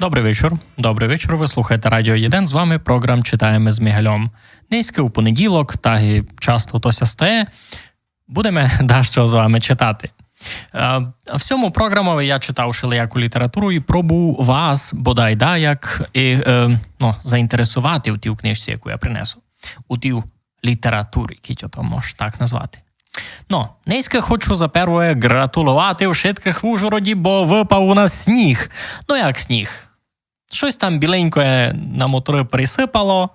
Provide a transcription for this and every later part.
Добрий вечір. Добрий вечір. Ви слухаєте Радіо 1. З вами програм Читаємо з Мігальом. Низьке у понеділок, так і часто тося стає. Будемо дещо з вами читати. Е, В цьому програмові я читав шелеяку літературу і пробую вас, бодай да, як і, е, ну, заінтересувати у тій книжці, яку я принесу. У тій літературі, які то можеш так назвати. Ну, низько хочу за перше гратулувати вшитках в Ужгороді, бо випав у нас сніг. Ну, як сніг? Щось там біленьке на мотори присипало,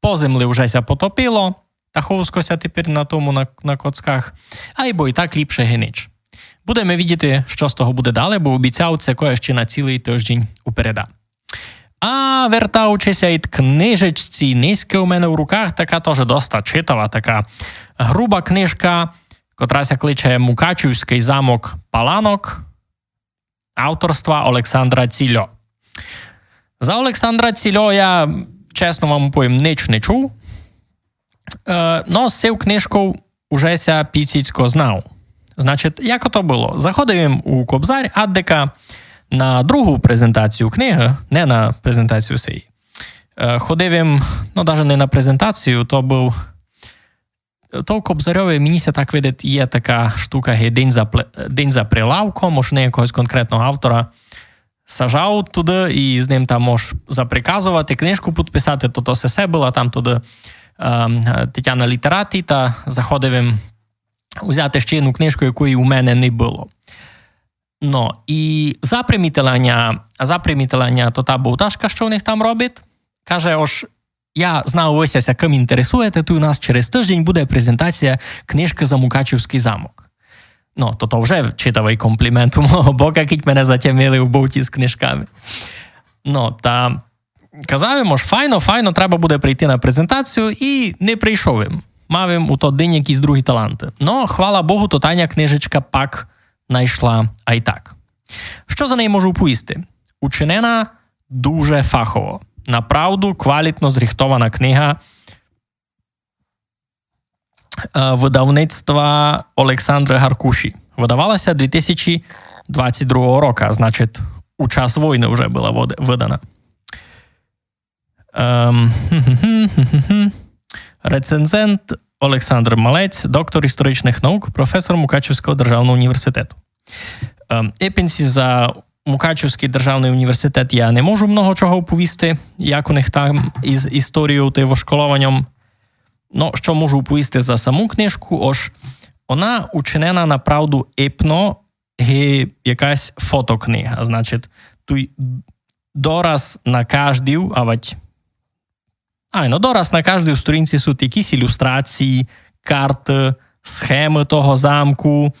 по землі вжеся потопило, та ховскося тепер на тому на, на коцках, а й бо і так ліпше генич. Будемо видіти, що з того буде далі, бо обіцяв це кое ще на цілий тиждень упереда. А вертаючися від книжечці, низьке у мене в руках, така теж доста читава, така груба книжка, котрася кличе Мукачівський замок Паланок авторства Олександра Цільо. За Олександра Цільо я, чесно вам повім, ніч не чув. Е, но з цією книжку ужеся піціцько знав. Значить, як ото було? Заходив у Кобзар Аддика на другу презентацію книги, не на презентацію сеї. Е, ходив їм, ну, навіть не на презентацію, то був. То в Кобзарьові, мені так видить, є така штука, день за, день за прилавком, може не якогось конкретного автора. Сажав туди і з ним там можеш заприказувати, книжку підписати, то то сесе була там туди е, Тетяна Літераті, та заходив їм взяти ще одну книжку, якої у мене не було. Ну, і запримітилення, запримітилення то та Бовташка, що в них там робить, каже, ож я знав ось, яким інтересуєте, то у нас через тиждень буде презентація книжки за Мукачівський замок. То то вже читавий комплімент у мого бока, який мене затямили у бовті з книжками. Ну, та казав йому ж, файно, файно, треба буде прийти на презентацію, і не прийшов їм. Мав їм у той день якісь другі таланти. Ну, хвала Богу, то Таня книжечка пак знайшла, а так. Що за неї можу повісти? Учинена дуже фахово. Направду квалітно зрихтована книга видавництва Олександра Гаркуші. Видавалася 2022 року, значить, у час війни вже була видана. Ем. Рецензент Олександр Малець, доктор історичних наук, професор Мукачівського державного університету. Ем, Епінсі за Мукачівський державний університет я не можу много чого оповісти, як у них там із історією та вошколованням. Ну, що можу оповісти за саму книжку, ож вона учинена направду епно, ге якась фотокнига. Значить, туй дораз на кождій, а вать а, ну дораз на кожній сторінці суть якісь ілюстрації, карти, схеми того замку.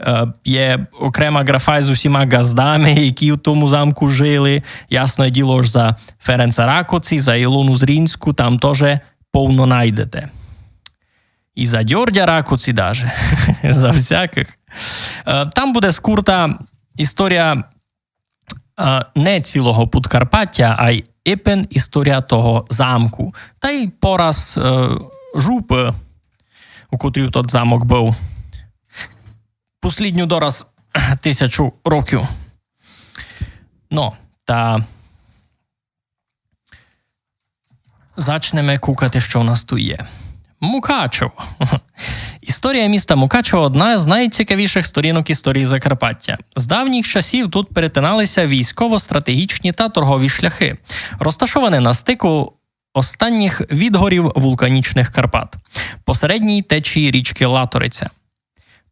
Е, Є окрема графа з усіма газдами, які в тому замку жили. Ясне діло ж за Ференца Ракоці, за Ілону Зрінську, там теж повно найдете. І за Дьордя Ракоці даже. за всяких. Е, Там буде скурта історія е, не цілого Подкарпаття, а й іпен історія того замку. Та й пораз е, жупи, у котрій тот замок був. Послідню дораз тисячу років. Ну, та зачнемо кукати, що у нас тут є. Мукачево. Історія міста Мукачево одна з найцікавіших сторінок історії Закарпаття. З давніх часів тут перетиналися військово-стратегічні та торгові шляхи, розташовані на стику останніх відгорів вулканічних Карпат, посередній течії річки Латориця.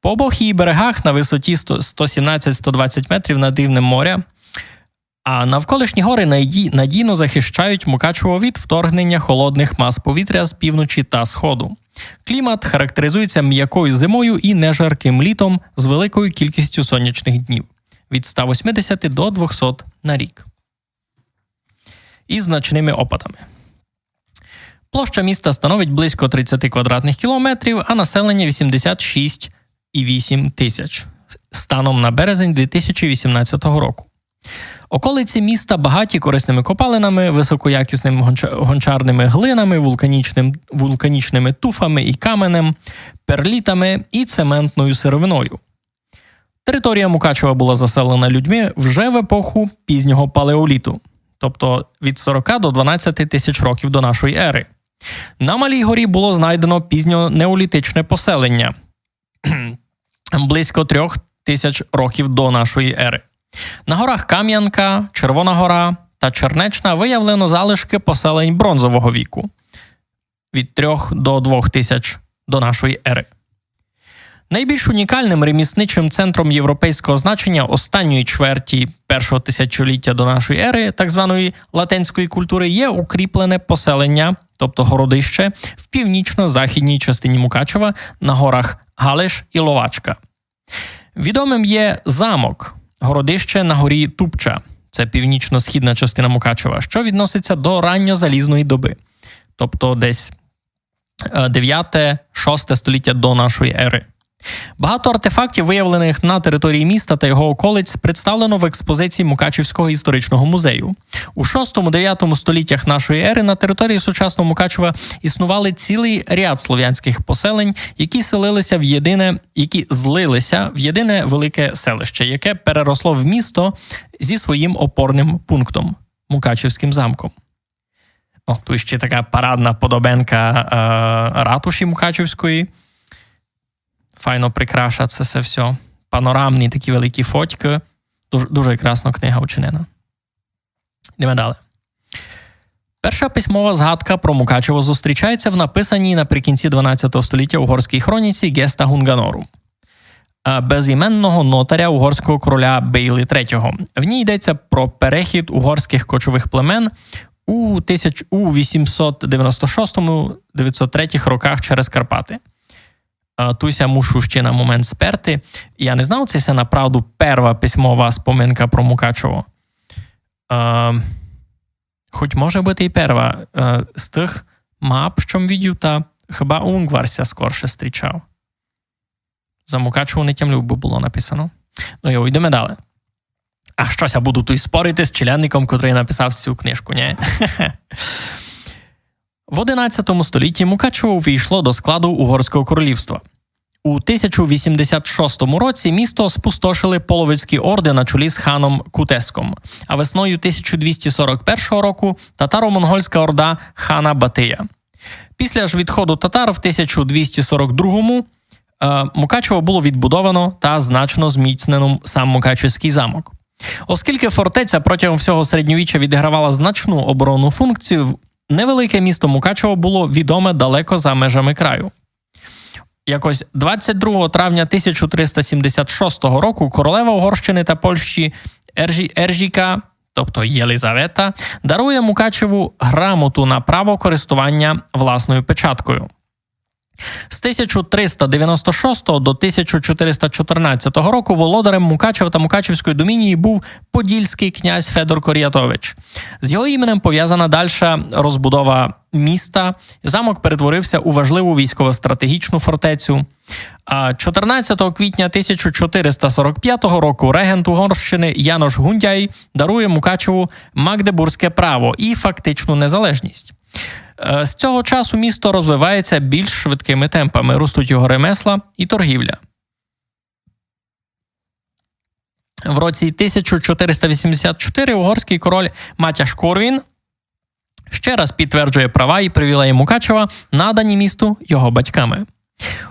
По обох її берегах на висоті 117-120 метрів над рівнем моря, а навколишні гори надійно захищають Мукачево від вторгнення холодних мас повітря з півночі та сходу. Клімат характеризується м'якою зимою і нежарким літом з великою кількістю сонячних днів від 180 до 200 на рік. І значними опадами. Площа міста становить близько 30 квадратних кілометрів, а населення 86,8 тисяч станом на березень 2018 року. Околиці міста багаті корисними копалинами, високоякісними гончарними глинами, вулканічним, вулканічними туфами і каменем, перлітами і цементною сировиною. Територія Мукачева була заселена людьми вже в епоху пізнього палеоліту. тобто від 40 до 12 тисяч років до нашої ери. На Малій горі було знайдено пізньонеолітичне поселення близько трьох тисяч років до нашої ери. На горах Кам'янка, Червона Гора та Чернечна виявлено залишки поселень бронзового віку від 3 до 2 тисяч до нашої ери. Найбільш унікальним ремісничим центром європейського значення останньої чверті першого тисячоліття до нашої ери, так званої латинської культури, є укріплене поселення, тобто городище, в північно-західній частині Мукачева на горах Галиш і Ловачка. Відомим є замок, городище на горі Тупча, це північно-східна частина Мукачева, що відноситься до ранньозалізної доби, тобто десь 9-6 століття до нашої ери. Багато артефактів, виявлених на території міста та його околиць, представлено в експозиції Мукачівського історичного музею. У 6-9 століттях нашої ери на території сучасного Мукачева існували цілий ряд слов'янських поселень, які селилися в єдине, які злилися в єдине велике селище, яке переросло в місто зі своїм опорним пунктом Мукачівським замком. О, тут ще така парадна подобенка е, ратуші Мукачівської файно прикраша це все. Панорамні такі великі фотьки. Дуже, дуже красна книга учинена. Йдемо далі. Перша письмова згадка про Мукачево зустрічається в написаній наприкінці 12 століття угорській хроніці Геста Гунганору. Безіменного нотаря угорського короля Бейлі III. В ній йдеться про перехід угорських кочових племен у 896-903 роках через Карпати. Туся мушу ще на момент сперти. Я не знав, це направду перша письмова споминка про Мукачево. Хоч може бути і перша. Е, з тих мап, що видів, та хіба Унгварся скорше зустрічав. За Мукачево не тямлюк би було написано. Ну йо, йдемо далі. А щось я буду тут спорити з членником, котрий написав цю книжку, ні? В 11 столітті Мукачево увійшло до складу Угорського королівства. У 1086 році місто спустошили половицькі орди на чолі з ханом Кутеском, а весною 1241 року татаро-монгольська орда хана Батия. Після ж відходу татар в 1242-му е, Мукачево було відбудовано та значно зміцнено сам Мукачевський замок. Оскільки фортеця протягом всього середньовіччя відігравала значну оборонну функцію, невелике місто Мукачево було відоме далеко за межами краю. Якось 22 травня 1376 року королева Угорщини та Польщі Ержі, Ержіка, тобто Єлизавета, дарує Мукачеву грамоту на право користування власною печаткою. З 1396 до 1414 року володарем Мукачева та Мукачевської домінії був подільський князь Федор Коріатович. З його іменем пов'язана дальша розбудова міста. Замок перетворився у важливу військово-стратегічну фортецю. А 14 квітня 1445 року регент Угорщини Янош Гундяй дарує Мукачеву Магдебурзьке право і фактичну незалежність. Е, з цього часу місто розвивається більш швидкими темпами, ростуть його ремесла і торгівля. В році 1484 угорський король Матяш Корвін ще раз підтверджує права і привілеї Мукачева, надані місту його батьками.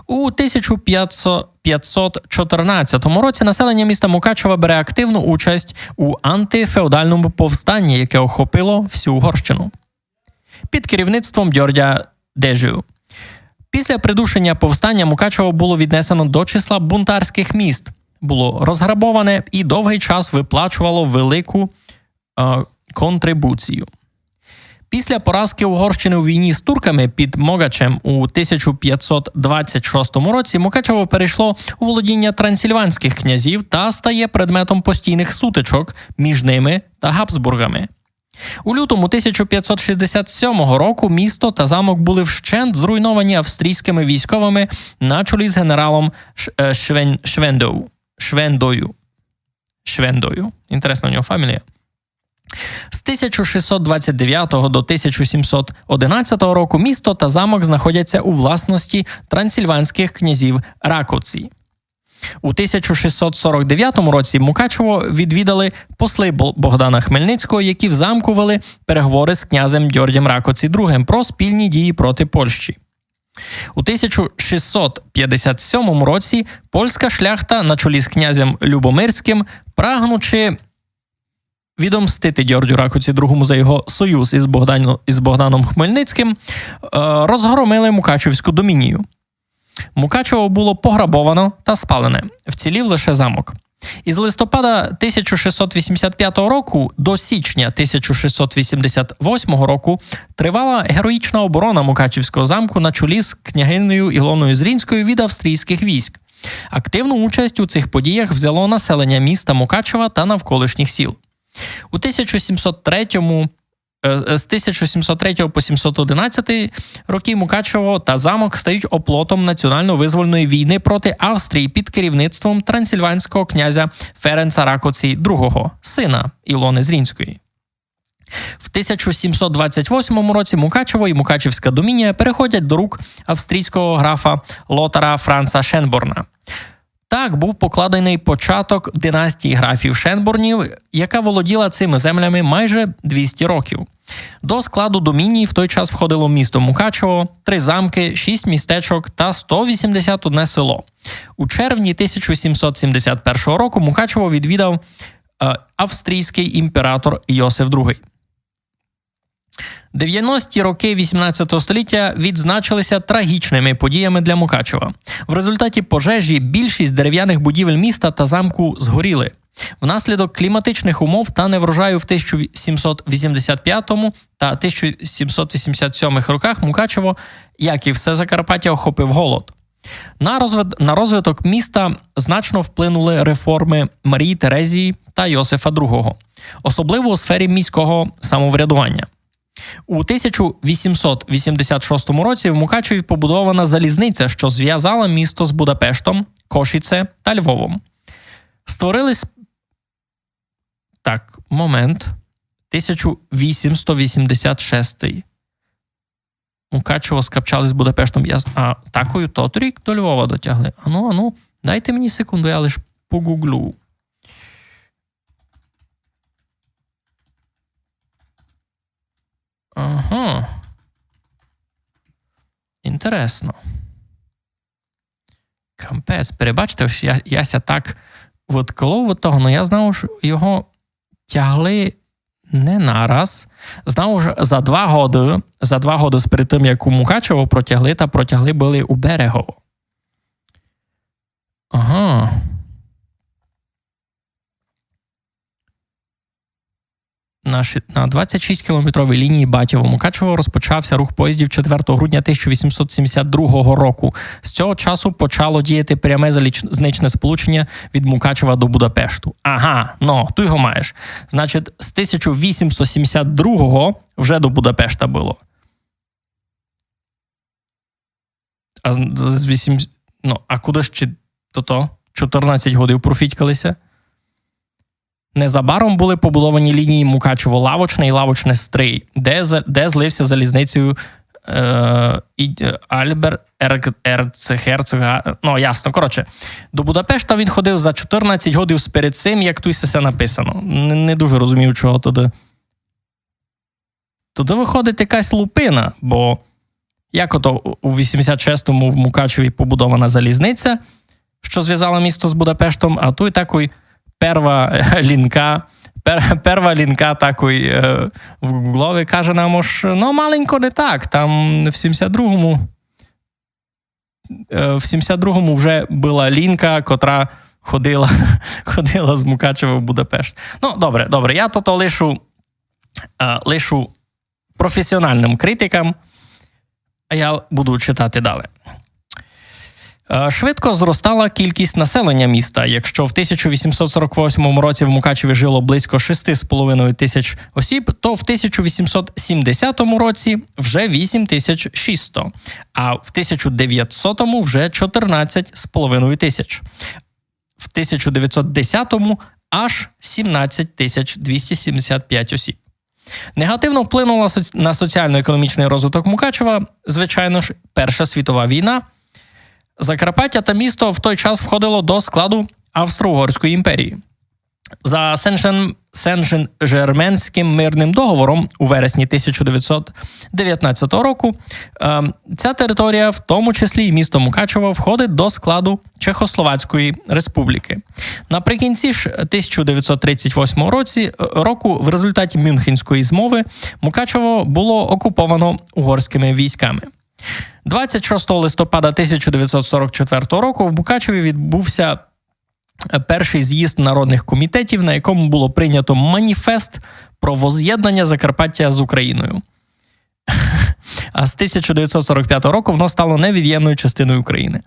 У 1514 році населення міста Мукачева бере активну участь у антифеодальному повстанні, яке охопило всю Угорщину під керівництвом Дьордя Дежу. Після придушення повстання Мукачево було віднесено до числа бунтарських міст, було розграбоване і довгий час виплачувало велику е, контрибуцію. Після поразки Угорщини у війні з турками під Могачем у 1526 році Мукачево перейшло у володіння трансильванських князів та стає предметом постійних сутичок між ними та Габсбургами. У лютому 1567 року місто та замок були вщент зруйновані австрійськими військовими на чолі з генералом е, Швен... Швендою. Швендою. Швендою. Інтересна у нього фамілія. З 1629 до 1711 року місто та замок знаходяться у власності трансильванських князів Ракоці. У 1649 році Мукачево відвідали посли Богдана Хмельницького, які в замку вели переговори з князем Дьордям Ракоці II про спільні дії проти Польщі. У 1657 році польська шляхта на чолі з князем Любомирським, прагнучи відомстити Дьордю Ракоці II за його союз із, Богдану, із Богданом Хмельницьким, е, розгромили Мукачевську домінію. Мукачево було пограбовано та спалене. Вцілів лише замок. Із листопада 1685 року до січня 1688 року тривала героїчна оборона Мукачівського замку на чолі з княгинею Ілоною Зрінською від австрійських військ. Активну участь у цих подіях взяло населення міста Мукачева та навколишніх сіл. У 1703 е, з 1703 по 711 роки Мукачево та замок стають оплотом національно-визвольної війни проти Австрії під керівництвом трансильванського князя Ференца Ракоці II, сина Ілони Зрінської. В 1728 році Мукачево і Мукачевська домінія переходять до рук австрійського графа Лотара Франца Шенборна. Так був покладений початок династії графів Шенборнів, яка володіла цими землями майже 200 років. До складу домінії в той час входило місто Мукачево, три замки, шість містечок та 181 село. У червні 1771 року Мукачево відвідав е, австрійський імператор Йосиф II. 90-ті роки 18 століття відзначилися трагічними подіями для Мукачева. В результаті пожежі більшість дерев'яних будівель міста та замку згоріли. Внаслідок кліматичних умов та неврожаю в 1785 та 1787 роках Мукачево, як і все Закарпаття, охопив голод. На, розвит... на розвиток міста значно вплинули реформи Марії Терезії та Йосифа II, особливо у сфері міського самоврядування. У 1886 році в Мукачеві побудована залізниця, що зв'язала місто з Будапештом, Кошіце та Львовом. Створились. Так, момент. 1886. Мукачево скапчали з Будапештом. Я... А такою тот рік до Львова дотягли. Ану, ану, дайте мені секунду, я лише погуглю. Ага. Інтересно. Кампець, перебачте, я, яся так от колов від того, але я знав, що його тягли не нараз. Знав, що за два годи, за два годи перед тим, як у Мукачево протягли, та протягли були у Берегово. Ага. На, ши- на 26-кілометровій лінії Батєво-Мукачево розпочався рух поїздів 4 грудня 1872 року. З цього часу почало діяти пряме залізничне сполучення від Мукачева до Будапешту. Ага, ну, ти його маєш. Значить, з 1872 вже до Будапешта було. А з, з 8... Ну, а куди ж чи то-то? 14 годин профітькалися? Незабаром були побудовані лінії Мукачево-Лавочне і Лавочне-Стрий, де, де злився залізницею е, е, Альбер Ерцгерцога. Ну, ясно. Коротше, до Будапешта він ходив за 14 годин перед цим, як все написано. Не, не дуже розумів, чого туди. Туди виходить якась лупина, бо як ото у 86-му в Мукачеві побудована залізниця, що зв'язала місто з Будапештом, а тут такий перва лінка, пер, перва лінка такої е, в Гуглові каже нам, що ну, маленько не так. Там в 72-му е, в 72-му вже була лінка, котра ходила, ходила з Мукачева в Будапешт. Ну, добре, добре, я то лишу, е, лишу професіональним критикам, а я буду читати далі. Е, Швидко зростала кількість населення міста. Якщо в 1848 році в Мукачеві жило близько 6,5 тисяч осіб, то в 1870 році вже 8600, а в 1900 вже 14,5 тисяч. В 1910 аж 17 тисяч 275 осіб. Негативно вплинула на соціально-економічний розвиток Мукачева, звичайно ж, Перша світова війна. Закарпаття та місто в той час входило до складу Австро-Угорської імперії. За Сен-Жерменським мирним договором у вересні 1919 року е, ця територія, в тому числі і місто Мукачево, входить до складу Чехословацької республіки. Наприкінці ж 1938 році року, в результаті Мюнхенської змови, Мукачево було окуповано угорськими військами. 26 листопада 1944 року в Мукачеві відбувся перший з'їзд народних комітетів, на якому було прийнято маніфест про воз'єднання Закарпаття з Україною. А з 1945 року воно стало невід'ємною частиною України.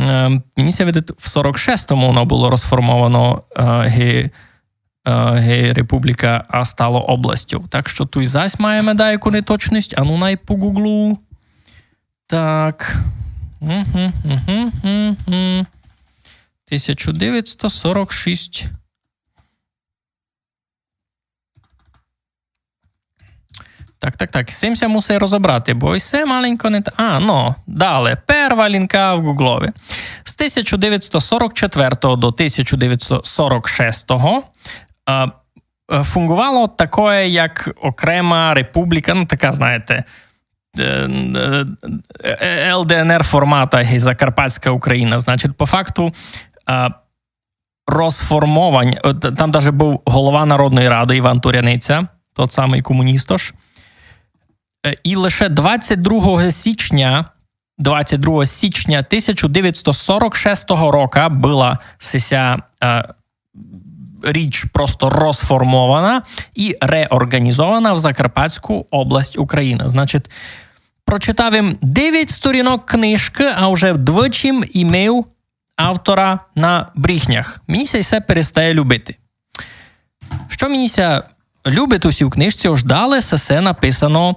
Е, мені видить, в 46-му воно було розформовано е, ге, е, ге а стало областю. Так що тут зась маємо деяку неточність, а ну най по гуглу. Так. Угу, угу, угу. 1946. Так, так, так. Ся мусить розібрати, бо і маленько не та. А, ну, далі. Перва лінка в Гуглові. З 1944 до 1946 фунгувало таке, як окрема республіка, ну, така, знаєте, ЛДНР формата Закарпатська Україна. Значить, по факту розформовані. Там навіть був голова Народної ради Іван Туряниця, тот самий комуністош. Е, і лише 22 січня 22 січня 1946 року була сеся е, річ просто розформована і реорганізована в Закарпатську область України. Значить, прочитав їм 9 сторінок книжки, а вже вдвічі імів автора на брехнях. Міся все перестає любити. Що Міся любить усі в книжці, ож далі все написано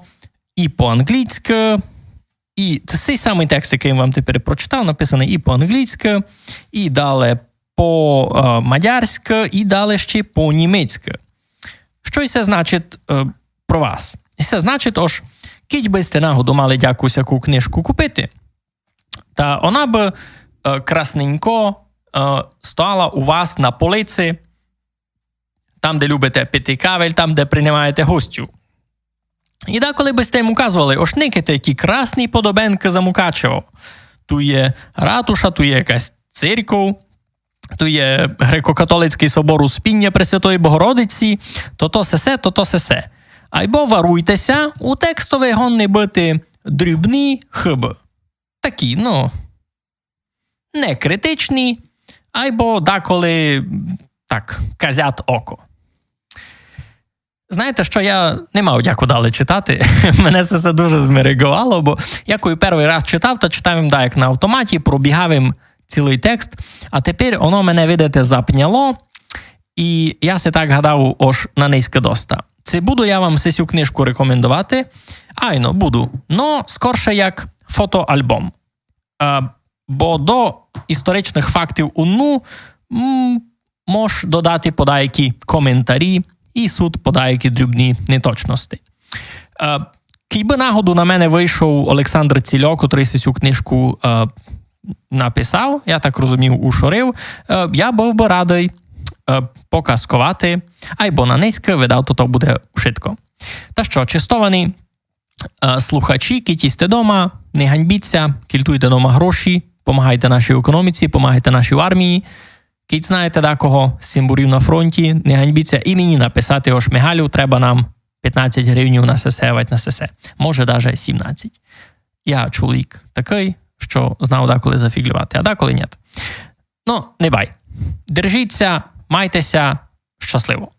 і по-англійськи, і це цей самий текст, який я вам тепер прочитав, написаний і по-англійськи, і далі по-мадярськи, і далі ще по-німецьки. Що це значить е, про вас? І це значить, ож, кіть би сте нагоду мали дякую книжку купити, та вона би Е, красненько е, стояла у вас на полиці, там, де любите пити кавель, там, де приймаєте гостю. І деколи би сте їм указували, ошникайте, які красні подобенки за Мукачево. Ту є ратуша, ту є якась церков, ту є греко-католицький собор Успіння Пресвятої Богородиці, то то сесе, то то сесе. Айбо варуйтеся, у текстовий гонни бити дрібні хиби. Такі, ну, не критичні, або деколи так, казят око. Знаєте, що я не мав дяку далі читати. Мене це все дуже змеригувало, бо я коли перший раз читав, то читав їм як на автоматі, пробігав їм цілий текст, а тепер воно мене, видите, запняло, і я се так гадав ож на низьке доста. Це буду я вам цю книжку рекомендувати. Айно, буду. Но скорше як фотоальбом. Бо до історичних фактів УНУ мож додати подайкі коментарі, і суд подайкі дрібні неточності. Е, Кійби нагоду на мене вийшов Олександр Цільок, котрий цю книжку написав, я так розумів, ушорив. Е, я був би радий е, показкувати, або на низьке видав, то то буде швидко. Та що, чистовані е, слухачі, кітісте дома, не ганьбіться, кільтуйте дома гроші, Помагайте нашій економіці, помагайте нашій армії. Кіть знаєте декого з цимбурів на фронті, не ганьбіться і мені написати о шмигалю, треба нам 15 гривень на сесе, на сесе. Може, навіть 17. Я чоловік такий, що знав деколи зафіглювати, а деколи ні. Ну, не бай. Держіться, майтеся щасливо.